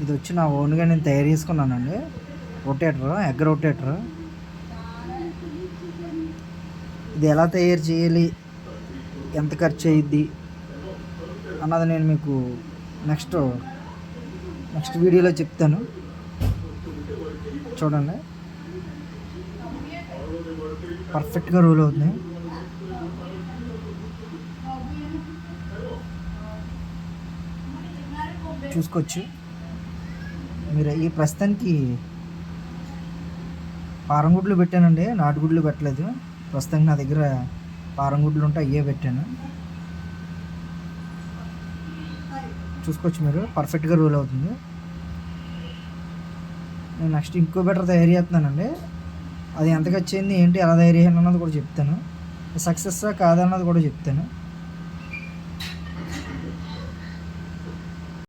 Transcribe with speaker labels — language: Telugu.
Speaker 1: ఇది వచ్చి నా ఓన్గా నేను తయారు చేసుకున్నానండి. Rotator egg rotator. ఇది ఎలా తయారు చేయాలి? ఎంత ఖర్చు అయ్యిద్ది అన్నది నేను మీకు నెక్స్ట్ నెక్స్ట్ వీడియోలో చెప్తాను. చూడండి. పర్ఫెక్ట్గా రూల్ అవుతుంది. చూసుకోవచ్చు. మీరు ఈ ప్రస్తుతానికి పారం గుడ్లు పెట్టానండి. నాటుగుడ్లు పెట్టలేదు. ప్రస్తుతానికి నా దగ్గర పారంగుడ్లు ఉంటే అయ్యే పెట్టాను. చూసుకోవచ్చు మీరు. పర్ఫెక్ట్గా రూల్ అవుతుంది. నేను నెక్స్ట్ ఇంకో బెటర్ తయారు చేస్తున్నానండి. అది ఎంత వచ్చింది ఏంటి ఎలా తయారు చేయాలన్నది కూడా చెప్తాను. సక్సెస్సా కాదన్నది కూడా చెప్తాను.